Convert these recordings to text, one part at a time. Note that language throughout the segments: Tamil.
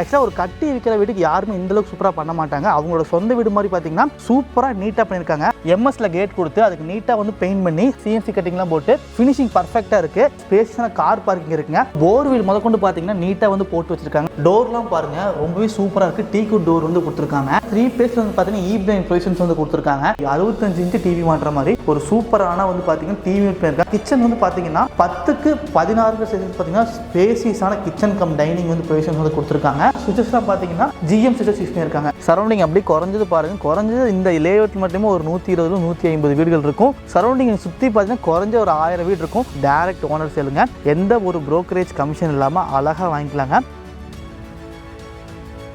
ஆக்சுவலாக ஒரு கட்டி இருக்கிற வீட்டுக்கு யாருமே இந்த அளவுக்கு சூப்பராக பண்ண மாட்டாங்க. அவங்களோட சொந்த வீடு மாதிரி பார்த்தீங்கன்னா சூப்பராக நீட்டாக பண்ணியிருக்காங்க. எம்எஸ்ல கேட் கொடுத்து அதுக்கு நீட்டாக வந்து பெயிண்ட் பண்ணி சிஎன்சி கட்டிங்லாம் போட்டு ஃபினிஷிங் பர்ஃபெக்டாக இருக்கு. ஸ்பேஸான கார் பார்க்கிங் இருக்குங்க. போர் வீல் முதற்கொண்டு பார்த்தீங்கன்னா நீட்டாக வந்து போட்டு வச்சிருக்காங்க. டோர்லாம் பாருங்க ரொம்பவே சூப்பராக இருக்கு. டீக்கு டோர் வந்து கொடுத்துருக்காங்க. த்ரீ பேஸ்ல வந்து பார்த்தீங்கன்னா ஈப்ரைன் ப்ரொவிஷன்ஸ் வந்து கொடுத்துருக்காங்க. அறுபத்தஞ்சு இன்ச்சு டிவி மாட்டுற மாதிரி ஒரு சூப்பரான வந்து பார்த்தீங்கன்னா டிவி இருக்காங்க கிச்சன் வந்து பார்த்தீங்கன்னா பத்துக்கு பதினாறு சைஸ் பார்த்தீங்கன்னா ஸ்பேசியஸான கிச்சன் கம் டைனிங் வந்து ப்ரொவிஷன் வந்து கொடுத்துருக்காங்க. சுவிச்சஸ்லாம் பார்த்தீங்கன்னா ஜிஎம் சுவிச்சஸ் யூஸ் பண்ணியிருக்காங்க. சரௌண்டிங் அப்படி குறைஞ்சது பாருங்க. குறைஞ்சது இந்த லேஅவுட் மட்டுமே ஒரு நூற்றி இருபது நூற்றி ஐம்பது வீடுகள் இருக்கும். சரௌண்டிங் சுற்றி பார்த்தீங்கன்னா குறைஞ்ச ஒரு ஆயிரம் வீடு இருக்கும். டைரக்ட் ஓனர் சேலுங்க எந்த ஒரு ப்ரோக்கரேஜ் கமிஷன் இல்லாமல் அழகாக வாங்கிக்கலாங்க.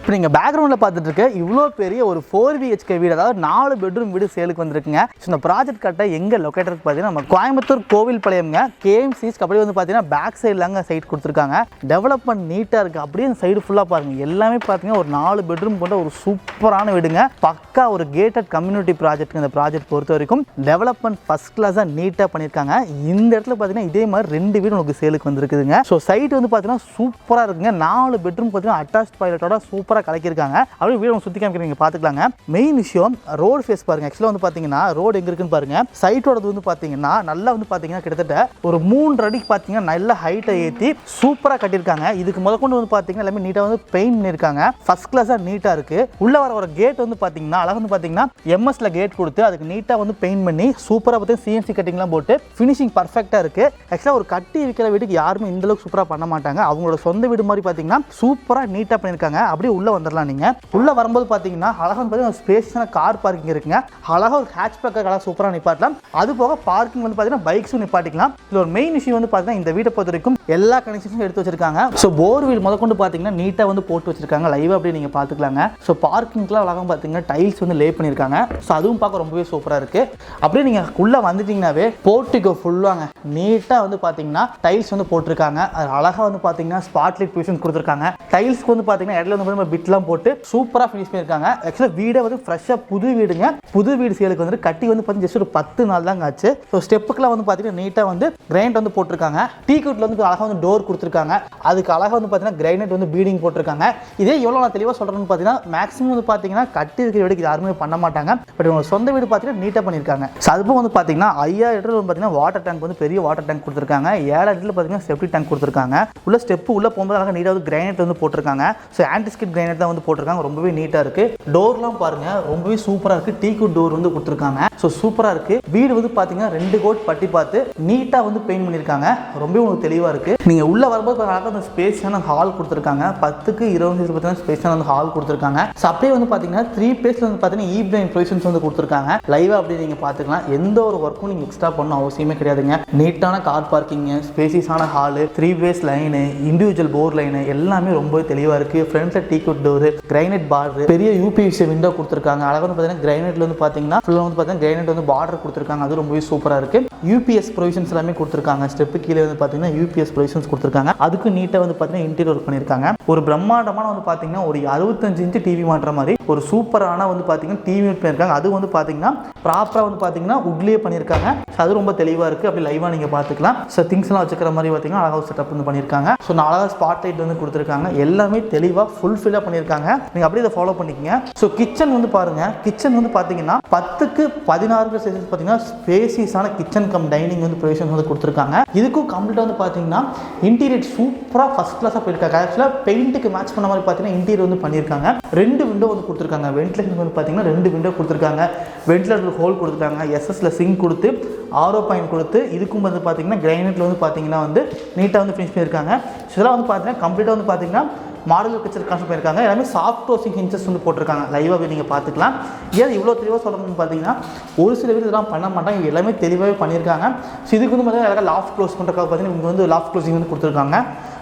இப்போ நீங்கள் பேக்ரவுண்டில் பார்த்துட்டு இருக்க இவ்வளோ பெரிய ஒரு ஃபோர் பிஹெச்கே வீடு அதாவது நாலு பெட்ரூம் வீடு சேலுக்கு வந்திருக்குங்க. ஸோ இந்த ப்ராஜெக்ட் கட்ட எங்கே லொக்கேட்டர் பார்த்தீங்கன்னா நம்ம கோயம்புத்தூர் கோவில் பாளையம்ங்க கேஎம்சிஸ் அப்படி வந்து பார்த்தீங்கன்னா பேக் சைட்லாங்க சைட் கொடுத்துருக்காங்க. டெவலப்மெண்ட் நீட்டாக இருக்குது அப்படியே அந்த சைடு ஃபுல்லாக பாருங்கள் எல்லாமே பார்த்தீங்கன்னா ஒரு நாலு பெட்ரூம் கொண்ட ஒரு சூப்பரான வீடுங்க. பக்கா ஒரு கேட்டட் கம்யூனிட்டி ப்ராஜெக்ட் இந்த ப்ராஜெக்ட் பொறுத்த வரைக்கும். டெவலப்மெண்ட் ஃபஸ்ட் கிளாஸாக நீட்டாக பண்ணியிருக்காங்க. இந்த இடத்துல பார்த்தீங்கன்னா இதே மாதிரி ரெண்டு வீடு உங்களுக்கு சேலுக்கு வந்திருக்குதுங்க. ஸோ சைட் வந்து பார்த்தீங்கன்னா சூப்பராக இருக்குங்க. நாலு பெட்ரூம் பார்த்தீங்கன்னா அட்டாச் டாய்லெட்டோட சூப்பராக கலக்கியிருக்காங்க. அப்படியே வீடு சுற்றி காமிக்கிறீங்க பார்த்துக்கலாங்க மெயின் விஷயம் ரோடு ஃபேஸ் பாருங்க. ஆக்சுவலாக வந்து பார்த்தீங்கன்னா ரோடு எங்கே இருக்குன்னு பாருங்க. சைட்டோடது வந்து பார்த்தீங்கன்னா நல்லா வந்து பார்த்தீங்கன்னா கிட்டத்தட்ட ஒரு மூன்று அடிக்கு பார்த்தீங்கன்னா நல்ல ஹைட்டை ஏற்றி சூப்பராக கட்டியிருக்காங்க. இதுக்கு முதற்கொண்டு வந்து பார்த்தீங்கன்னா எல்லாமே நீட்டாக வந்து பெயிண்ட் பண்ணியிருக்காங்க. ஃபர்ஸ்ட் கிளாஸாக நீட்டாக இருக்கு. உள்ள வர ஒரு கேட் வந்து பார்த்தீங்கன்னா அழகாக வந்து பார்த்தீங்கன்னா எம்எஸ்ல கேட் கொடுத்து அதுக்கு நீட்டாக வந்து பெயிண்ட் பண்ணி சூப்பராக பார்த்தீங்கன்னா சிஎன்சி கட்டிங்லாம் போட்டு ஃபினிஷிங் பர்ஃபெக்டாக இருக்கு. ஆக்சுவலாக ஒரு கட்டி இருக்கிற வீட்டுக்கு யாருமே இந்த அளவுக்கு சூப்பராக பண்ண மாட்டாங்க. அவங்களோட சொந்த வீடு மாதிரி பார்த்தீங்கன்னா சூப்பராக நீட்டாக பண்ணியிருக்காங்க. அப்படியே உள்ள வந்துடலாம் நீங்க. உள்ளே வரும்போது பார்த்தீங்கன்னா அழகாக பார்த்தீங்கன்னா ஸ்பேஸான கார் பார்க்கிங் இருக்குங்க. அழகாக ஒரு ஹேட்ச் பேக்கர் அழகாக சூப்பராக நிப்பாட்டலாம். அது போக பார்க்கிங் வந்து பார்த்தீங்கன்னா பைக்ஸும் நிப்பாட்டிக்கலாம். இதில் ஒரு மெயின் விஷயம் வந்து பார்த்தீங்கன்னா இந்த வீட்டை பொறுத்த வரைக்கும் எல்லா கனெக்ஷன்ஸும் எடுத்து வச்சிருக்காங்க. ஸோ போர் வீல் முதற்கொண்டு பார்த்தீங்கன்னா நீட்டாக வந்து போட்டு வச்சிருக்காங்க. லைவ் அப்படியே நீங்கள் பார்த்துக்கலாங்க ஸோ பார்க்கிங்க்குலாம் அழகாக பார்த்தீங்கன்னா டைல்ஸ் வந்து லே பண்ணியிருக்காங்க ஸோ அதுவும் பார்க்க ரொம்பவே சூப்பராக இருக்குது அப்படியே நீங்கள் உள்ளே வந்துட்டிங்கனாவே போர்ட்டிகோ ஃபுல்லாங்க நீட்டாக வந்து பார்த்தீங்கன்னா டைல்ஸ் வந்து போட்டிருக்காங்க. அது அழகாக வந்து பார்த்தீங்கன்னா ஸ்பாட்லைட் பொசிஷன் கொடுத்துருக்காங்க. டைல்ஸ்க்கு வந்து பார்த்தீங்கன்னா இடத்துல வந்து பார்த்தீங்கன்னா பிட்லாம் போட்டு சூப்பராக ஃபினிஷ் பண்ணியிருக்காங்க ஆக்சுவலாக வீடே வந்து ஃப்ரெஷ்ஷாக புது வீடுங்க. புது வீடு சேலுக்கு வந்து கட்டி வந்து பார்த்தீங்கன்னா ஜஸ்ட் ஒரு பத்து நாள் தாங்க ஆச்சு. ஸோ ஸ்டெப்புக்குலாம் வந்து பார்த்தீங்கன்னா நீட்டாக வந்து கிரைண்ட் வந்து போட்டிருக்காங்க. டீ குட்டில் வந்து அழகாக வந்து டோர் கொடுத்துருக்காங்க. அதுக்கு அழகாக வந்து பார்த்தீங்கன்னா கிரைனட் வந்து பீடிங் போட்டிருக்காங்க. இதே எவ்வளோ நான் தெளிவாக சொல்கிறேன்னு பார்த்தீங்கன்னா மேக்ஸிமம் வந்து பார்த்தீங்கன்னா கட்டி இருக்கிற வீடுக்கு யாருமே பண்ண மாட்டாங்க. பட் உங்க சொந்த வீடு பார்த்தீங்கன்னா நீட்டாக பண்ணியிருக்காங்க. ஸோ அதுவும் வந்து பார்த்தீங்கன்னா ஐயாயிரம் லிட்டர் வந்து பார்த்தீங்கன்னா வாட்டர் டேங்க் வந்து பெரிய வாட்டர் டேங்க் கொடுத்துருக்காங்க. ஏழாயிரம் லிட்டர் பார்த்தீங்கன்னா செப்டி டேங்க் கொடுத்துருக்காங்க. உள்ள ஸ்டெப்பு உள்ளே போகும்போது அழகாக நீட்டாக வந்து கிரைனைட் வந்து போட்டிருக்காங்க. ஸோ ஆன்டிஸ்கிட் கிரைனைட் தான் வந்து போட்டிருக்காங்க. ரொம்பவே நீட்டாக இருக்குது டோர்லாம் பாருங்கள் ரொம்பவே சூப்பராக இருக்குது டீ குட் டோர் வந்து கொடுத்துருக்காங்க. ஸோ சூப்பராக இருக்குது வீடு வந்து பார்த்தீங்கன்னா ரெண்டு கோட் பட்டி பார்த்து நீட்டாக வந்து பெயிண்ட் பண்ணியிருக்காங்க. ரொம்பவே உங்களுக்கு தெளிவாக இருக்குது இருக்குது நீங்கள் உள்ள வரும்போது பாருங்க, அந்த ஸ்பேஸான ஹால் கொடுத்துருக்காங்க. பத்துக்கு இருபது பார்த்தீங்கன்னா ஸ்பேஸான வந்து ஹால் கொடுத்துருக்காங்க. ஸோ அப்படியே வந்து பார்த்தீங்கன்னா த்ரீ பேஸ்ல வந்து பார்த்தீங்கன்னா ஈப்ரைன் ப்ரொவிஷன்ஸ் வந்து கொடுத்துருக்காங்க. லைவாக அப்படி நீங்கள் பார்த்துக்கலாம் எந்த ஒரு ஒர்க்கும் நீங்கள் எக்ஸ்ட்ரா பண்ண அவசியமே கிடையாதுங்க. நீட்டான car parking ஸ்பேசியஸான hall three phase line individual bore line எல்லாமே ரொம்பவே தெளிவாக இருக்குது ஃப்ரண்ட்ஸில் teak wood door granite bar பெரிய யூபிஎஸ்சி விண்டோ கொடுத்துருக்காங்க. அழகாக வந்து பார்த்தீங்கன்னா கிரைனட்ல வந்து பார்த்தீங்கன்னா ஃபுல்லாக வந்து பார்த்தீங்கன்னா கிரைனட் வந்து பார்டர் கொடுத்துருக்காங்க. அது ரொம்பவே சூப்பராக இருக்குது யூபிஎஸ் ப்ரொவிஷன்ஸ் எல்லாமே கொடுத்துருக்காங்க. ஸ்டெப்பு கீழே வந்து பார்த்தீங்கன்னா யூபிஎஸ் ப்ரொவிஷன்ஸ் கொடுத்துருக்காங்க. அதுக்கு நீட்டாக வந்து பார்த்தீங்கன்னா இன்டீரியர் ஒர்க் பண்ணியிருக்காங்க. ஒரு பிரம்மாண்டமான வந்து பார்த்தீங்கன்னா ஒரு அறுபத்தஞ்சு இன்ச்சு டிவி மாட்டுற மாதிரி ஒரு சூப்பரான வந்து பார்த்தீங்கன்னா டிவி பண்ணியிருக்காங்க. அது வந்து பார்த்தீங்கன்னா ப்ராப்பராக வந்து பார்த்தீங்கன்னா உட்லேயே பண்ணியிருக்காங்க. அது ரொம்ப தெளிவாக இருக்குது அப்படி லைவாக நீங்கள் பார்த்துக்கலாம். ஸோ திங்ஸ்லாம் வச்சுக்கிற மாதிரி பார்த்தீங்கன்னா அழகாக செட்டப் வந்து பண்ணியிருக்காங்க. ஸோ அழகாக ஸ்பாட் லைட் வந்து கொடுத்துருக்காங்க. எல்லாமே தெளிவாக ஃபுல்ஃபில்லாக பண்ணியிருக்காங்க. நீங்கள் அப்படியே இதை ஃபாலோ பண்ணிக்கங்க. ஸோ கிச்சன் வந்து பாருங்கள் கிச்சன் வந்து பார்த்தீங்கன்னா பத்துக்கு பதினாறு சைஸ் பார்த்தீங்கன்னா ஸ்பேசியஸான கிச்சன் கம் டைனிங் வந்து ப்ரொவிஷன் வந்து கொடுத்துருக்காங்க. இதுக்கும் கம்ப்ளீட்டாக வந்து பார்த்தீங்கன்னா இன்டீரியர் சூப்பராக ஃபஸ்ட் கிளாஸாக போயிருக்காங்க. ஆக்சுவலாக பெயிண்ட்டுக்கு மேட்ச் பண்ண மாதிரி பார்த்தீங்கன்னா இன்டீரியர் வந்து பண்ணியிருக்காங்க. ரெண்டு விண்டோ வந்து கொடுத்துருக்காங்க. வென்டிலேஷன் வந்து பார்த்தீங்கன்னா ரெண்டு விண்டோ கொடுத்துருக்காங்க. வென்டிலேட்டர் ஹோல் கொடுத்துருக்காங்க. எஸ்எஸில் சிங்க் கொடுத்து ஆரோ பாயிண்ட் கொடுத்து இதுக்கும் வந்து பார்த்தீங்கன்னா கிரைனட்டில் வந்து பார்த்தீங்கன்னா வந்து நீட்டாக வந்து ஃபினிஷ் பண்ணியிருக்காங்க. ஸோ இதெல்லாம் வந்து பார்த்தீங்கன்னா கம்ப்ளீட்டாக வந்து பார்த்தீங்கன்னா மாடல் கிச்சன் கான்செப்ட் பண்ணியிருக்காங்க எல்லாமே சாஃப்ட் க்ளோசிங் ஹின்சஸ் வந்து போட்டிருக்காங்க. லைவாக போய் நீங்கள் பார்த்துக்கலாம். ஏன் இவ்வளோ தெளிவாக சொல்லணும்னு பார்த்தீங்கன்னா ஒரு சில பேர் இதெல்லாம் பண்ண மாட்டாங்க. எல்லாமே தெளிவாகவே பண்ணியிருக்காங்க. ஸோ இதுக்கு வந்து பார்த்தீங்கன்னா அழகாக லாஃப்ட் க்ளோஸ் பண்ணுறதுக்காக பார்த்தீங்கன்னா இவங்க வந்து லாஃப்ட் க்ளோசிங் வந்து கொடுத்துருக்காங்க.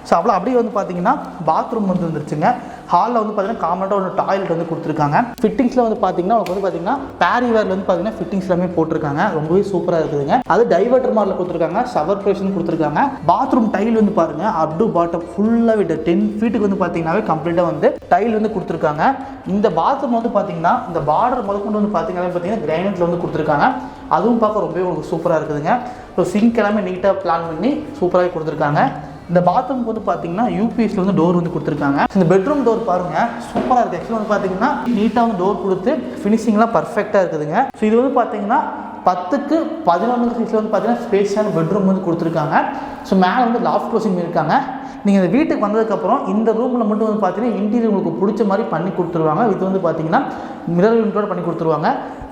ஸோ அவ்வளோ அப்படியே வந்து பார்த்தீங்கன்னா பாத்ரூம் வந்து வந்துருச்சுங்க ஹாலில் வந்து பார்த்தீங்கன்னா காமனாக ஒரு டாய்லெட் வந்து கொடுத்துருக்காங்க. ஃபிட்டிங்ஸில் வந்து பார்த்தீங்கன்னா உங்களுக்கு வந்து பார்த்தீங்கன்னா பேரிவேர்ல வந்து பார்த்தீங்கன்னா ஃபிட்டிங்ஸ் எல்லாமே போட்டிருக்காங்க. ரொம்பவே சூப்பராக இருக்குதுங்க. அது டைவர்டர் மாடலில் கொடுத்துருக்காங்க. ஷவர் ப்ரொவிஷன் கொடுத்துருக்காங்க. பாத்ரூம் டைல் வந்து பாருங்க அப் டு பாட்டம் ஃபுல்லாக விட டென் ஃபீட்டுக்கு வந்து பார்த்தீங்கன்னாவே கம்ப்ளீட்டாக வந்து டைல் வந்து கொடுத்துருக்காங்க. இந்த பாத்ரூம் வந்து பார்த்தீங்கன்னா இந்த பார்டர் முதற்கொண்டு வந்து பார்த்தீங்கன்னா பார்த்தீங்கன்னா கிரைனட்ல வந்து கொடுத்துருக்காங்க. அதுவும் பார்க்க ரொம்பவே உங்களுக்கு சூப்பராக இருக்குதுங்க. ஸோ சிங்க் எல்லாமே நீட்டாக பிளான் பண்ணி சூப்பராகவே கொடுத்துருக்காங்க. இந்த பாத்ரூம்க்கு வந்து பார்த்தீங்கன்னா யூபிஎஸ்ல வந்து டோர் வந்து கொடுத்துருக்காங்க. இந்த பெட்ரூம் டோர் பாருங்க சூப்பராக இருக்குது ஆக்சுவலாக வந்து பார்த்தீங்கன்னா நீட்டாக வந்து டோர் கொடுத்து ஃபினிஷிங்லாம் பர்ஃபெக்டாக இருக்குதுங்க. ஸோ இது வந்து பார்த்தீங்கன்னா பத்துக்கு பதினொன்று சைஸில் வந்து பார்த்தீங்கன்னா ஸ்பேஸான பெட்ரூம் வந்து கொடுத்துருக்காங்க. ஸோ மேலே வந்து லாஃப்ட் க்ளோசிங் இருக்காங்க நீங்கள் இந்த வீட்டுக்கு வந்ததுக்கப்புறம் இந்த ரூமில் மட்டும் வந்து பார்த்தீங்கன்னா இன்டீரியர் உங்களுக்கு பிடிச்ச மாதிரி பண்ணி கொடுத்துருவாங்க. இது வந்து பார்த்தீங்கன்னா மிரர் விண்டோட பண்ணி கொடுத்துருவாங்க.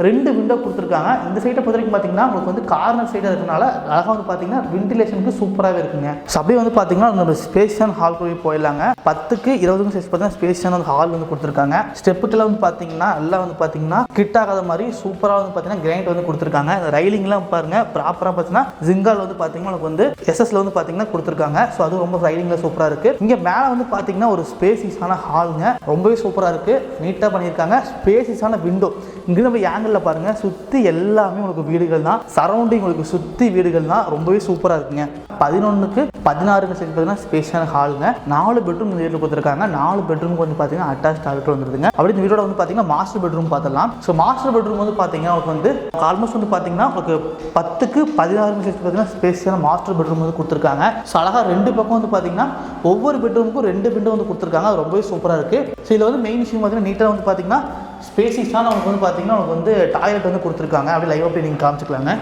ரெண்டு விண்டோ கொடுத்துருக்காங்க. இந்த சைட்டை பொறுத்த வரைக்கும் பார்த்தீங்கன்னா உங்களுக்கு வந்து கார்னர் சைடாக இருக்கனால அழகாக வந்து பார்த்தீங்கன்னா வென்டிலேஷனுக்கு சூப்பராகவே இருக்குங்க. ஸோ அப்படியே வந்து பார்த்தீங்கன்னா நம்ம ஸ்பேஷியன் ஹால் போய் போயிடலாங்க. பத்துக்கு இருபதுக்கும் சைஸ் பார்த்தீங்கன்னா ஸ்பேஷியான ஹால் வந்து கொடுத்துருக்காங்க. ஸ்டெப்புக்கெல்லாம் வந்து பார்த்தீங்கன்னா எல்லாம் வந்து பார்த்தீங்கன்னா கிட் ஆகாத மாதிரி சூப்பராக வந்து பார்த்தீங்கன்னா கிரைண்ட் வந்து கொடுத்துருக்காங்க. ரைலிங்லாம் பாருங்க ப்ராப்பராக பார்த்தீங்கன்னா ஜிங்கால் வந்து பார்த்தீங்கன்னா உங்களுக்கு வந்து எஸ்எஸ்ல வந்து பார்த்தீங்கன்னா கொடுத்துருக்காங்க. ஸோ அது ரொம்ப ரைலிங்கில் சூப்பராக இருக்கு. இங்கே மேலே வந்து பார்த்தீங்கன்னா ஒரு ஸ்பேசிஸான ஹாலுங்க ரொம்பவே சூப்பராக இருக்கு. நீட்டாக பண்ணியிருக்காங்க. ஸ்பேசிஸான விண்டோ இங்கே நம்ம ஏங்கிளில் பாருங்க. சுற்றி எல்லாமே உங்களுக்கு வீடுகள் தான். சரௌண்டிங் உங்களுக்கு சுற்றி வீடுகள் தான். ரொம்பவே சூப்பராக இருக்குங்க. பதினொன்றுக்கு பதினாறுங்க சைடு பார்த்தீங்கன்னா ஸ்பேஷியான ஹாலுங்க நாலு பெட்ரூம் இந்த வீட்டில் கொடுத்துருக்காங்க. நாலு பெட்ரூமுக்கு வந்து பார்த்தீங்கன்னா அட்டாச் டாய்லெட் வந்துருதுங்க. அப்படி இந்த வீடோட வந்து பார்த்தீங்கன்னா மாஸ்டர் பெட்ரூம் பார்த்துடலாம் ஸோ மாஸ்டர் பெட்ரூம் வந்து பார்த்தீங்கன்னா உங்களுக்கு வந்து ஆல்மோஸ்ட் வந்து பார்த்தீங்கன்னா உங்களுக்கு பத்துக்கு பதினாறு சைடு பார்த்தீங்கன்னா ஸ்பேஷியான மாஸ்டர் பெட்ரூம் வந்து கொடுத்துருக்காங்க. ஸோ அழகாக ரெண்டு பக்கம் வந்து பார்த்தீங்கன்னா ஒவ்வொரு பெட்ரூமுக்கும் ரெண்டு விண்டோ வந்து கொடுத்துருக்காங்க. அது ரொம்பவே சூப்பராக இருக்குது ஸோ இதில் வந்து மெயின் விஷயம் பார்த்தீங்கன்னா நீட்டாக வந்து பார்த்தீங்கன்னா ஸ்பேசிஸான அவங்களுக்கு வந்து பார்த்தீங்கன்னா அவங்களுக்கு வந்து டாய்லெட் வந்து கொடுத்துருக்காங்க. அப்படியே லைவ் அப்படி நீங்கள் காமிச்சிக்கலாங்க.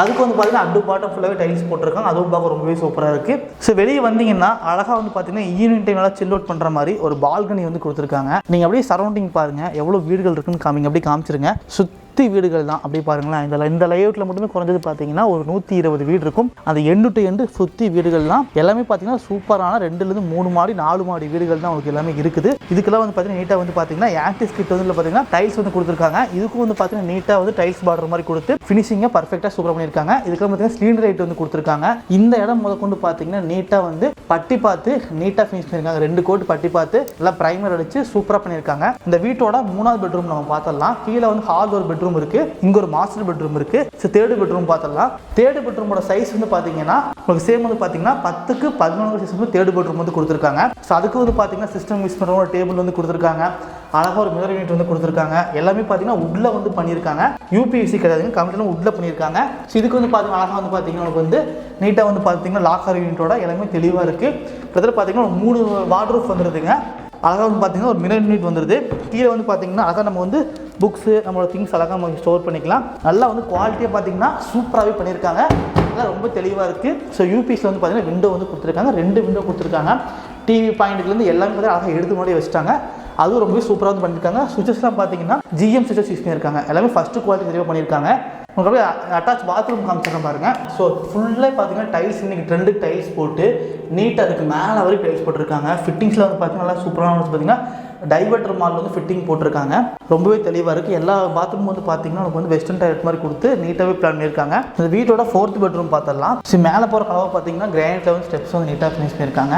அதுக்கு வந்து பார்த்தீங்கன்னா அண்டு பாட்டம் ஃபுல்லாகவே டைல்ஸ் போட்டிருக்காங்க. அதுவும் பார்க்க ரொம்பவே சூப்பராக இருக்குது ஸோ வெளியே வந்தீங்கன்னா அழகாக வந்து பார்த்தீங்கன்னா ஈவினிங் டைம் நல்லா சில் அவுட் பண்ணுற மாதிரி ஒரு பால்கனி வந்து கொடுத்துருக்காங்க. நீங்கள் அப்படியே சரௌண்டிங் பாருங்கள் எவ்வளோ வீடுகள் இருக்குன்னு காமிங்க. அப்படியே காமிச்சிருங்க. பத்து வீடுகள் தான். அப்படி பாருங்களேன் இந்த இந்த லேஅவுட்டில் மட்டுமே குறைஞ்சது பார்த்தீங்கன்னா ஒரு நூற்றி இருபது வீடு இருக்கும். அந்த எண்டு டு எண்டு சுற்றி வீடுகள் தான். எல்லாமே பார்த்தீங்கன்னா சூப்பரான ரெண்டுலேருந்து மூணு மாடி நாலு மாடி வீடுகள் தான் உங்களுக்கு எல்லாமே இருக்குது. இதுக்கெல்லாம் வந்து பார்த்தீங்கன்னா நீட்டாக வந்து பார்த்தீங்கன்னா ஆக்டிஸ் கிட்ட வந்து பார்த்தீங்கன்னா டைல்ஸ் வந்து கொடுத்துருக்காங்க. இதுக்கும் வந்து பார்த்தீங்கன்னா நீட்டாக வந்து டைல்ஸ் பார்டர் மாதிரி கொடுத்து ஃபினிஷிங்கை பர்ஃபெக்டாக சூப்பர் பண்ணியிருக்காங்க. இதுக்கெல்லாம் பார்த்தீங்கன்னா ஸ்க்ரீன் ரைட் வந்து கொடுத்துருக்காங்க. இந்த இடம் முத கொண்டு பார்த்தீங்கன்னா நீட்டாக வந்து பட்டி பார்த்து நீட்டாக ஃபினிஷ் பண்ணியிருக்காங்க. ரெண்டு கோட் பட்டி பார்த்து எல்லாம் ப்ரைமர் அடித்து சூப்பராக பண்ணியிருக்காங்க. இந்த வீட்டோட மூணாவது பெட்ரூம் நம்ம பார்த்தலாம் கீழே வந்து ஹால் ஒரு பெட்ரூம் இருக்கு இங்க ஒரு மாஸ்டர் பெட்ரூம் இருக்கு. ஸோ தேர்டு பெட்ரூம் பார்த்துடலாம் தேர்டு பெட்ரூமோட சைஸ் வந்து பார்த்தீங்கன்னா உங்களுக்கு சேம் வந்து பார்த்தீங்கன்னா பத்துக்கு பதினொன்று சைஸ் வந்து தேர்டு பெட்ரூம் வந்து கொடுத்துருக்காங்க. ஸோ அதுக்கு வந்து பார்த்தீங்கன்னா சிஸ்டம் யூஸ் பண்ணுற ஒரு டேபிள் வந்து கொடுத்துருக்காங்க. அழகாக ஒரு மிரர் யூனிட் வந்து கொடுத்துருக்காங்க. எல்லாமே பார்த்தீங்கன்னா உட்ல வந்து பண்ணியிருக்காங்க. யூபிஎஸ்சி கிடையாதுங்க கம்ப்யூட்டர் உட்ல பண்ணியிருக்காங்க. ஸோ இதுக்கு வந்து பார்த்தீங்கன்னா அழகாக வந்து பார்த்தீங்கன்னா உங்களுக்கு வந்து நீட்டாக வந்து பார்த்தீங்கன்னா லாக்கர் யூனிட்டோட எல்லாமே தெளிவாக இருக்குது கிட்டத்தட்ட பார்த்தீங்கன்னா மூணு வார்ட்ரூஃப் வந்துருதுங்க. அழகாக வந்து பார்த்தீங்கன்னா ஒரு மிரர் யூனிட் வந்துடுது கீழே வந்து பார்த்தீங்கன்னா அழகாக நம்ம வந்து புக்ஸு நம்மளோட திங்ஸ் அழகாக நம்ம ஸ்டோர் பண்ணிக்கலாம். நல்லா வந்து குவாலிட்டியாக பார்த்தீங்கன்னா சூப்பராகவே பண்ணியிருக்காங்க அதெல்லாம் ரொம்ப தெளிவாக இருக்குது ஸோ யூபிஎஸ்ல வந்து பார்த்தீங்கன்னா விண்டோ வந்து கொடுத்துருக்காங்க. ரெண்டு விண்டோ கொடுத்துருக்காங்க. டிவி பாயிண்ட்லேருந்து எல்லாமே வந்து அழகாக எடுத்து முன்னாடி வச்சுட்டாங்க. அதுவும் ரொம்பவே சூப்பராக வந்து பண்ணியிருக்காங்க சுவிச்சஸ்லாம் பார்த்தீங்கன்னா ஜிஎம் சுவிச்சஸ் யூஸ் பண்ணியிருக்காங்க எல்லாமே ஃபஸ்ட்டு குவாலிட்டி தெளிவாக பண்ணியிருக்காங்க உங்களுக்கு அப்படியே அட்டாச் பாத்ரூம் காமிச்சிடறேன் பாருங்க. ஸோ ஃபுல்லாக பார்த்தீங்கன்னா டைல்ஸ் இன்னைக்கு ட்ரெண்டு டைல்ஸ் போட்டு நீட்டாக அதுக்கு மேலே வரைக்கும் டைல்ஸ் போட்டிருக்காங்க. ஃபிட்டிங்ஸில் வந்து பார்த்தீங்கன்னா நல்லா சூப்பரான வந்து பார்த்தீங்கன்னா டைவர்டர் மால் வந்து ஃபிட்டிங் போட்டிருக்காங்க. ரொம்பவே தெளிவாக இருக்குது எல்லா பாத்ரூம் வந்து பார்த்தீங்கன்னா நமக்கு வந்து வெஸ்டர்ன் டைலட் மாதிரி கொடுத்து நீட்டாகவே பிளான் பண்ணியிருக்காங்க. இந்த வீட்டோட ஃபோர்த் பெட்ரூம் பார்த்துடலாம் ஸோ மேலே போகிற கலவை பார்த்தீங்கன்னா கிரானைட் லெவல் ஸ்டெப்ஸ் வந்து நீட்டாக ஃபினிஷ் பண்ணியிருக்காங்க.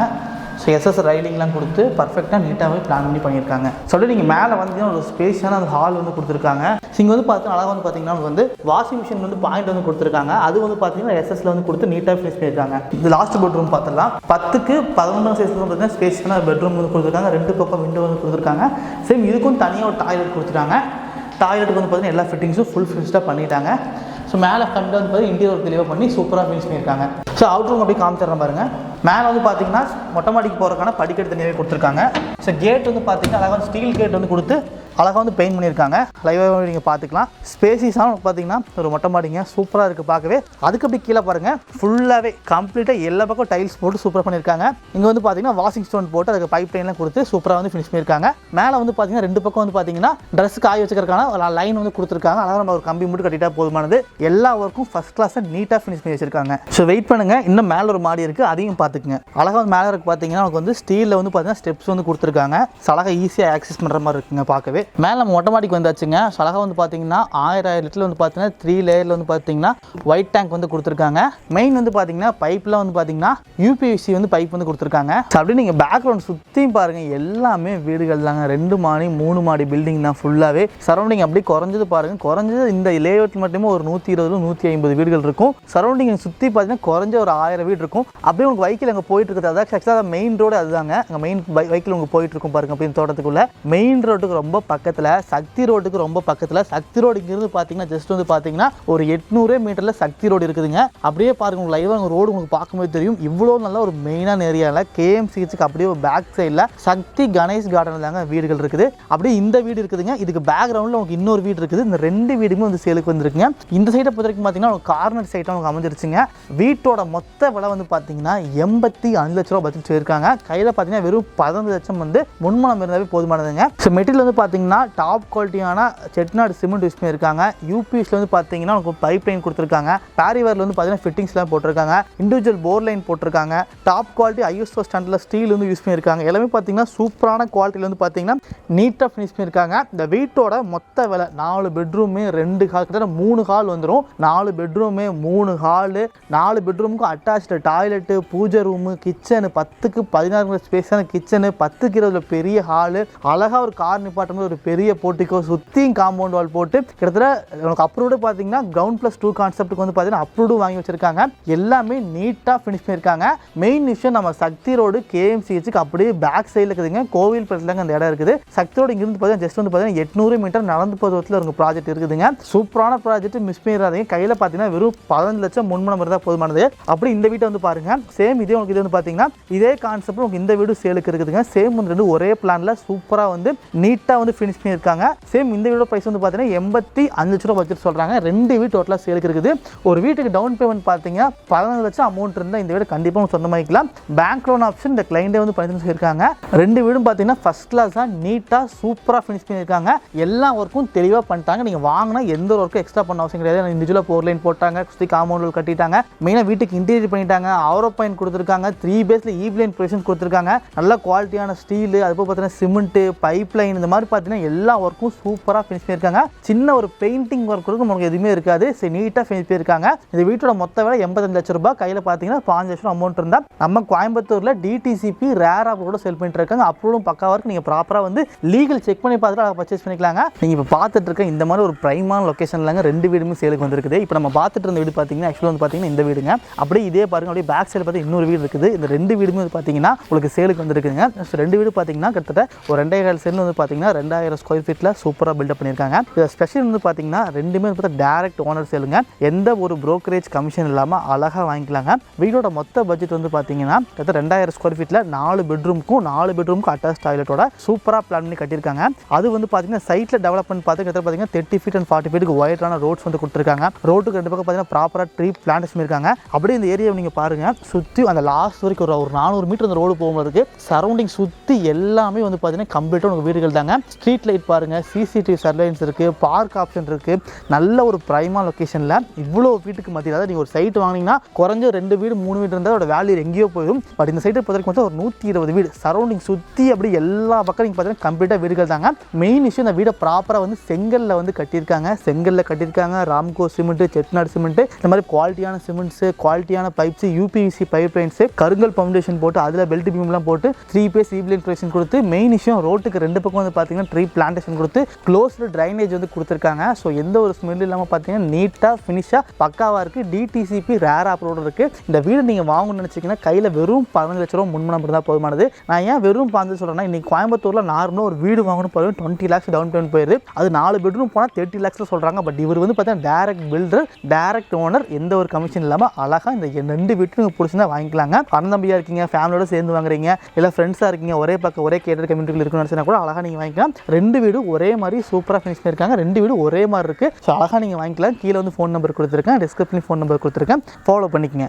ஸோ எஸ்எஸ் ரைலிங்லாம் கொடுத்து பர்ஃபெக்டாக நீட்டாகவே பிளான் பண்ணி பண்ணியிருக்காங்க. சொல்லி நீங்கள் மேலே வந்தீங்கன்னா ஒரு ஸ்பேஸான அந்த ஹால் வந்து கொடுத்துருக்காங்க. இங்கே வந்து பார்த்தீங்கன்னா அழகாக வந்து பார்த்தீங்கன்னா வந்து வாஷிங் மிஷின் வந்து பாயிண்ட் வந்து கொடுத்துருக்காங்க. அது வந்து பார்த்தீங்கன்னா எஸ்எஸ்ல வந்து கொடுத்து நீட்டாக ஃபினிஷ் பண்ணியிருக்காங்க. இது லாஸ்ட் பெட்ரூம் பார்த்தலாம் பத்துக்கு பதினொன்றாம் சைஸ் வந்து பார்த்தீங்கன்னா ஸ்பேஸான பெட்ரூம் வந்து கொடுத்துருக்காங்க. ரெண்டு பக்கம் விண்டோ வந்து கொடுத்துருக்காங்க. சேம் இதுக்கும் தனியாக ஒரு டாய்லெட் கொடுத்துருக்காங்க டாய்லெட்டுக்கு வந்து பார்த்தீங்கன்னா எல்லா ஃபிட்டிங்ஸும் ஃபுல் ஃபினிஷ்டாக பண்ணிட்டாங்க. ஸோ மேலே கண்டு வந்து பார்த்தீங்கன்னா இன்டீரியர் தெளிவாக பண்ணி சூப்பராக ஃபினிஷ் பண்ணியிருக்காங்க. ஸோ அவுட் ரூம் அப்படியே காமிச்சிடுறேன் பாருங்க. மேலே வந்து பார்த்தீங்கன்னா மொட்டை மாடிக்கு போகிறதுக்கான படிக்கட்டு தனியாகவே கொடுத்துருக்காங்க. ஸோ கேட் வந்து பார்த்தீங்கன்னா அழகாக ஸ்டீல் கேட் வந்து கொடுத்து அழகாக வந்து பெயிண்ட் பண்ணியிருக்காங்க. லைவாக நீங்கள் பார்த்துக்கலாம். ஸ்பேசிஸாக பார்த்தீங்கன்னா ஒரு மொட்டை மாடிங்க. சூப்பராக இருக்குது பார்க்கவே. அதுக்கு அப்படி கீழே பாருங்கள் ஃபுல்லாகவே கம்ப்ளீட்டாக எல்லா பக்கம் டைல்ஸ் போட்டு சூப்பராக பண்ணியிருக்காங்க. இங்கே வந்து பார்த்தீங்கன்னா வாஷிங் ஸ்டோன் போட்டு அதுக்கு பைப் லைன்லாம் கொடுத்து சூப்பராக வந்து ஃபினிஷ் பண்ணியிருக்காங்க. மேலே வந்து பார்த்தீங்கன்னா ரெண்டு பக்கம் வந்து பார்த்தீங்கன்னா ட்ரெஸ் காய வச்சுக்கிறதுக்கான லைன் வந்து கொடுத்துருக்காங்க. அழகாக நம்ம ஒரு கம்பி மட்டும் கட்டிட்டா போதுமானது. எல்லா ஒர்க்கும் ஃபஸ்ட் கிளாஸாக நீட்டாக ஃபினிஷ் பண்ணி வச்சிருக்காங்க. ஸோ வெயிட் பண்ணுங்க. இன்னும் மேலே ஒரு மாடி இருக்குது அதையும் பார்த்துக்குங்க. அழகாக வந்து மேலே இருக்கு பார்த்தீங்கன்னா நமக்கு வந்து ஸ்டீலில் வந்து பார்த்தீங்கன்னா ஸ்டெப்ஸ் வந்து கொடுத்துருக்காங்க. அழகாக ஈஸியாக ஆக்சஸ் பண்ணுற மாதிரி இருக்குங்க பார்க்கவே. மேலே நம்ம மொட்டை மாடிக்கு வந்தாச்சுங்க. ஸோ அழகாக வந்து பார்த்தீங்கன்னா ஆயிரம் ஆயிரம் லிட்டரில் வந்து பார்த்தீங்கன்னா த்ரீ லேயரில் வந்து பார்த்தீங்கன்னா ஒயிட் டேங்க் வந்து கொடுத்துருக்காங்க. மெயின் வந்து பார்த்தீங்கன்னா பைப்பில் வந்து பார்த்தீங்கன்னா யூபிஎஸ்சி வந்து பைப் வந்து கொடுத்துருக்காங்க. ஸோ அப்படியே நீங்கள் பேக்ரவுண்ட் சுற்றியும் பாருங்கள் எல்லாமே வீடுகள் தாங்க. ரெண்டு மாடி மூணு மாடி பில்டிங் தான் ஃபுல்லாகவே சரௌண்டிங் அப்படியே குறைஞ்சது பாருங்கள் குறைஞ்சது இந்த லேஅவுட் மட்டுமே ஒரு நூற்றி இருபது நூற்றி ஐம்பது வீடுகள் இருக்கும். சரௌண்டிங் சுற்றி பார்த்தீங்கன்னா குறைஞ்ச ஒரு ஆயிரம் வீடு இருக்கும். அப்படியே உங்களுக்கு வைக்கில் அங்கே போயிட்டு இருக்கிறது அதாவது ஆக்சுவலாக மெயின் ரோடு அதுதாங்க. அங்கே மெயின் வைக்கில் உங்களுக்கு போயிட்டு இருக்கும் பாருங்க அப்படின்னு தோட்டத்துக்குள்ள. மெயின் ரோட்டுக்கு ரொம்ப பக்கத்தில் சக்தி ரோடுக்கு ரொம்ப பக்கத்தில். சக்தி ரோடு இங்கிருந்து பார்த்தீங்கன்னா ஜஸ்ட் வந்து பார்த்தீங்கன்னா ஒரு எட்நூறு மீட்டரில் சக்தி ரோடு இருக்குதுங்க. அப்படியே பாருங்க உங்களுக்கு லைவாக ரோடு உங்களுக்கு பார்க்கும்போது தெரியும். இவ்வளோ நல்ல ஒரு மெயினான ஏரியாவில் கேஎம்சிஹெச்சுக்கு அப்படியே ஒரு பேக் சைடில் சக்தி கணேஷ் கார்டன் தாங்க வீடுகள் இருக்குது. அப்படியே இந்த வீடு இருக்குதுங்க. இதுக்கு பேக்ரவுண்டில் உங்களுக்கு இன்னொரு வீடு இருக்குது. இந்த ரெண்டு வீடுமே வந்து சேலுக்கு வந்துருக்குங்க. இந்த சைடை பொறுத்த வரைக்கும் பார்த்தீங்கன்னா கார்னர் சைட்டாக உங்களுக்கு அமைஞ்சிருச்சுங்க. வீட்டோட மொத்த விலை வந்து பார்த்தீங்கன்னா எண்பத்தி அஞ்சு லட்ச ரூபா பட்ஜெட் சொல்லியிருக்காங்க கையில் பார்த்தீங்கன்னா வெறும் பதினஞ்சு லட்சம் வந்து முன்மணம் இருந்தாவே போதுமானதுங்க. ஸோ மெட்டீரியல் வந்து பார்த்தீங்கன்னா டாப் குவாலிட்டியான செட்நாடு சிமெண்ட் யூஸ் பண்ணியிருக்காங்க யூபிஎஸ்ல வந்து பார்த்தீங்கன்னா உங்களுக்கு பைப் லைன் கொடுத்துருக்காங்க. பேரிவரில் வந்து பார்த்தீங்கன்னா ஃபிட்டிங்ஸ்லாம் போட்டிருக்காங்க. இண்டிவிஜுவல் போர் லைன் போட்டிருக்காங்க. டாப் குவாலிட்டி ஐஎஸ்ஓ ஸ்டாண்டில் ஸ்டீல் வந்து யூஸ் பண்ணியிருக்காங்க. எல்லாமே பார்த்தீங்கன்னா சூப்பரான குவாலிட்டியில் வந்து பார்த்தீங்கன்னா நீட்டாக ஃபினிஷ் பண்ணியிருக்காங்க. இந்த வீட்டோட மொத்த விலை நாலு பெட்ரூமு ரெண்டு ஹால் கிட்ட மூணு ஹால் வந்துடும் நாலு பெட்ரூமு மூணு ஹாலு நாலு பெட்ரூமுக்கும் அட்டாச்சு டாய்லெட்டு பூஜை ரூமு கிச்சனு பத்துக்கு பதினாறு ஸ்பேஸான கிச்சனு பத்துக்கு இருபதுல பெரிய ஹாலு அழகாக ஒரு கார் நிப்பாட்டம் ஒரு பெரிய போட்டிக்கோ சுற்றியும் காம்பவுண்ட் வால் போட்டு கிட்டத்தட்ட உங்களுக்கு அப்ரூவ்டு பார்த்தீங்கன்னா கிரவுண்ட் ப்ளஸ் டூ கான்செப்ட்டுக்கு வந்து பார்த்தீங்கன்னா அப்ரூவ்டு வாங்கி வச்சிருக்காங்க. எல்லாமே நீட்டாக ஃபினிஷ் பண்ணியிருக்காங்க. மெயின் விஷயம் நம்ம சக்தி ரோடு கேஎம்சிஹெச்சுக்கு அப்படியே பேக் சைடில் இருக்குதுங்க. கோவில் பக்கத்துலங்க அந்த இடம் இருக்குது. சக்தி ரோடு இங்கிருந்து பார்த்தீங்கன்னா ஜஸ்ட் வந்து பார்த்தீங்கன்னா எட்நூறு மீட்டர் நடந்து போகிறதுல ஒரு ப்ராஜெக்ட் இருக்குதுங்க. சூப்பரான ப்ராஜெக்ட் மிஸ் பண்ணிடாதீங்க. கையில் பார்த்தீங்கன்னா வெறும் பதினஞ்சு லட்சம் முன்மணம் இருந்தால் போதுமானது. அப்படி இந்த வீட்டை வந்து பாருங்க. சேம் இதே உங்களுக்கு இது வந்து பார்த்தீங்கன்னா இதே கான்செப்ட் உங்களுக்கு இந்த வீடு சேலுக்கு இருக்குதுங்க. சேம் வந்து ரெண்டு ஒரே பிளானில் சூப்பராக வந்து நீட்டாக வந்து ஃபினிஷ் பண்ணியிருக்காங்க. சேம் இந்த வீடோட ப்ரைஸ் வந்து பார்த்தீங்கன்னா எண்பத்தி அஞ்சு லட்ச ரூபா பட்ஜெட் சொல்கிறாங்க ரெண்டு வீடு டோட்டலாக சேலுக்கு இருக்குது. ஒரு வீட்டுக்கு டவுன் பேமெண்ட் பார்த்தீங்கன்னா பதினஞ்சு லட்சம் அமௌண்ட் இருந்தால் இந்த வீடு கண்டிப்பாக சொந்தமாக்கிக்கலாம் பேங்க் லோன் ஆப்ஷன் இந்த கிளைண்டே வந்து பண்ணி சொல்லியிருக்காங்க ரெண்டு வீடும் பார்த்தீங்கன்னா ஃபஸ்ட் கிளாஸாக நீட்டாக சூப்பராக ஃபினிஷ் பண்ணியிருக்காங்க. எல்லா ஒர்க்கும் தெளிவாக பண்ணிட்டாங்க. நீங்கள் வாங்கினா எந்த ஒரு ஒர்க்கும் எக்ஸ்ட்ரா பண்ண அவசியம் கிடையாது. இண்டிவிஜுவலாக போர் லைன் போட்டாங்க சுற்றி காம்பவுண்ட் கட்டிட்டாங்க. மெயினாக வீட்டுக்கு இன்டீரியர் பண்ணிட்டாங்க. ஆரோ பாயிண்ட் கொடுத்துருக்காங்க. த்ரீ பேஸில் ஈவ்லைன் ப்ரொவிஷன் கொடுத்துருக்காங்க. நல்ல குவாலிட்டியான ஸ்டீலு அதுபோல் பார்த்தீங்கன்னா சிமெண்ட்டு பைப் லைன் இந்த மாதிரி பார்த்தீங்கன்னா எல்லா ஒர்க்கும் சூப்பராக ஃபினிஷ் பண்ணியிருக்காங்க. சின்ன ஒரு பெயிண்டிங் ஒர்க் கூட நமக்கு எதுவுமே இருக்காது. சரி நீட்டாக ஃபினிஷ் பண்ணியிருக்காங்க. இந்த வீட்டோட மொத்த விலை எண்பத்தஞ்சு லட்ச ரூபாய். கையில் பார்த்தீங்கன்னா பாஞ்சு லட்சம் அமௌண்ட் இருந்தால் நம்ம கோயம்புத்தூரில் டிடிசிபி ரேர் ஆப் செல் பண்ணிட்டு இருக்காங்க அப்ரூவலும் பக்காவாக இருக்கு. நீங்கள் ப்ராப்பராக வந்து லீகல் செக் பண்ணி பார்த்துட்டு அதை பர்ச்சேஸ் பண்ணிக்கலாங்க. நீங்கள் இப்போ பார்த்துட்டு இருக்க இந்த மாதிரி ஒரு ப்ரைமான லொக்கேஷன்லாங்க ரெண்டு வீடுமே சேலுக்கு வந்திருக்குது. இப்போ நம்ம பார்த்துட்டு இருந்த வீடு பார்த்தீங்கன்னா ஆக்சுவலாக வந்து பார்த்தீங்கன்னா இந்த வீடுங்க. அப்படியே இதே பாருங்க. அப்படியே பேக் சைடு பார்த்து இன்னொரு வீடு இருக்குது. இந்த ரெண்டு வீடுமே வந்து பார்த்தீங்கன்னா உங்களுக்கு சேலுக்கு வந்திருக்குங்க ரெண்டு வீடு பார்த்தீங்கன்னா கிட்டத்தட்ட ஒரு ரெண்டாயிரம் சென்ட் வந்து பார்த்தீங்கன்னா ரெண்டாயிரம் ஸ்கொயர் ஃபீட்டில் சூப்பராக பில்டப் பண்ணியிருக்காங்க. இது ஸ்பெஷல் வந்து பார்த்தீங்கன்னா ரெண்டுமே பார்த்தா டேரக்ட் ஓனர் சேலுங்க. எந்த ஒரு ப்ரோக்கரேஜ் கமிஷன் இல்லாமல் அழகாக வாங்கிக்கலாங்க. வீடோட மொத்த பட்ஜெட் வந்து பார்த்தீங்கன்னா கிட்ட ரெண்டாயிரம் ஸ்கொயர் ஃபீட்டில் நாலு பெட்ரூமுக்கும் நாலு பெட்ரூமுக்கும் அட்டாச் டாய்லெட்டோட சூப்பராக பிளான் பண்ணி கட்டியிருக்காங்க. அது வந்து பார்த்தீங்கன்னா சைட்டில் டெவலப்மெண்ட் பார்த்து கிட்ட பார்த்தீங்கன்னா தேர்ட்டி ஃபீட் அண்ட் ஃபார்ட்டி ஃபீட்டுக்கு ஒயிட்டான ரோட்ஸ் வந்து கொடுத்துருக்காங்க. ரோட்டுக்கு ரெண்டு பக்கம் பார்த்தீங்கன்னா ப்ராப்பராக ட்ரீ பிளான்டேஷன் பண்ணியிருக்காங்க அப்படியே இந்த ஏரியாவை நீங்கள் பாருங்கள் சுற்றி அந்த லாஸ்ட் வரைக்கும் ஒரு ஒரு நானூறு மீட்டர் அந்த ரோடு போகும்போது சரௌண்டிங் சுற்றி எல்லாமே வந்து பார்த்தீங்கன்னா கம்ப்ளீட்டாக உங்கள் வீடுகள் தாங்க ஸ்ட்ரீட் ஸ்ட்ரீட் லைட் பாருங்கள் சிசிடிவி சர்வைலன்ஸ் இருக்குது பார்க் ஆப்ஷன் இருக்குது நல்ல ஒரு ப்ரைமா லொக்கேஷனில் இவ்வளோ வீட்டுக்கு மத்தியில் அதாவது நீங்கள் ஒரு சைட் வாங்கினீங்கன்னா குறைஞ்ச ரெண்டு வீடு மூணு வீடு இருந்தால் அதோட வேல்யூ எங்கேயோ போயிடும். பட் இந்த சைட்டை பொறுத்த வரைக்கும் ஒரு நூற்றி இருபது வீடு. சரௌண்டிங் சுற்றி அப்படி எல்லா பக்கம் நீங்கள் பார்த்தீங்கன்னா கம்ப்ளீட்டாக வீடுகள் தாங்க. மெயின் விஷயம் இந்த வீடை ப்ராப்பராக வந்து செங்கலில் வந்து கட்டியிருக்காங்க. செங்கலில் கட்டியிருக்காங்க. ராம்கோ சிமெண்ட்டு செட்நாடு சிமெண்ட்டு இந்த மாதிரி குவாலிட்டியான சிமெண்ட்ஸு குவாலிட்டியான பைப்ஸ் யூபிவிசி பைப் லைன்ஸு கருங்கல் ஃபவுண்டேஷன் போட்டு அதில் பெல்ட் பீம்லாம் போட்டு த்ரீ பேஸ் ஈப்லைன் கொடுத்து மெயின் விஷயம் ரோட்டுக்கு ரெண்டு பக்கம் வந்து பார்த்தீங்கன்னா ட்ரீ பிளான்டேஷன் கொடுத்து க்ளோஸ்டு ட்ரைனேஜ் வந்து கொடுத்துருக்காங்க. ஸோ எந்த ஒரு ஸ்மெல் இல்லாமல் பார்த்தீங்கன்னா நீட்டாக ஃபினிஷாக பக்காவாக இருக்குது டிடிசிபி ரேர் அப்ரோடு இருக்குது இந்த வீடு நீங்கள் வாங்கணும்னு நினச்சிங்கன்னா கையில் வெறும் பதினஞ்சு லட்ச ரூபா முன்மணம் இருந்தால் போதுமானது. நான் ஏன் வெறும் பதினஞ்சு சொல்கிறேன்னா இன்றைக்கி கோயம்புத்தூரில் நார்மலாக ஒரு வீடு வாங்கணும் போய் டுவெண்ட்டி லேக்ஸ் டவுன் பேமெண்ட் போயிடுது அது நாலு பெட்ரூம் போனால் தேர்ட்டி லேக்ஸில் சொல்கிறாங்க பட் இவர் வந்து பார்த்தீங்கன்னா டேரக்ட் பில்டர் டேரக்ட் ஓனர் எந்த ஒரு கமிஷன் இல்லாமல் அழகாக இந்த ரெண்டு வீட்டு நீங்கள் பிடிச்சிருந்தா வாங்கிக்கலாங்க. அண்ணந்தம்பியாக இருக்கீங்க ஃபேமிலியோட சேர்ந்து வாங்குறீங்க இல்லை ஃப்ரெண்ட்ஸாக இருக்கீங்க ஒரே பக்கம் ஒரே கேட்டர் கம்யூனிட்டியில் இருக்குன்னு நினச்சினா கூட அழகாக நீங்கள் வாங்கிக்கலாம். ரெண்டு வீடு ஒரே மாதிரி சூப்பராக ஃபினிஷ் பண்ணியிருக்காங்க. ரெண்டு வீடு ஒரே மாதிரி இருக்குது ஸோ அழகாக நீங்கள் வாங்கிக்கலாம். கீழே வந்து ஃபோன் நம்பர் கொடுத்துருக்கேன். டிஸ்கிரிப்ஷன் ஃபோன் நம்பர் கொடுத்துருக்கேன். ஃபாலோ பண்ணிக்கங்க.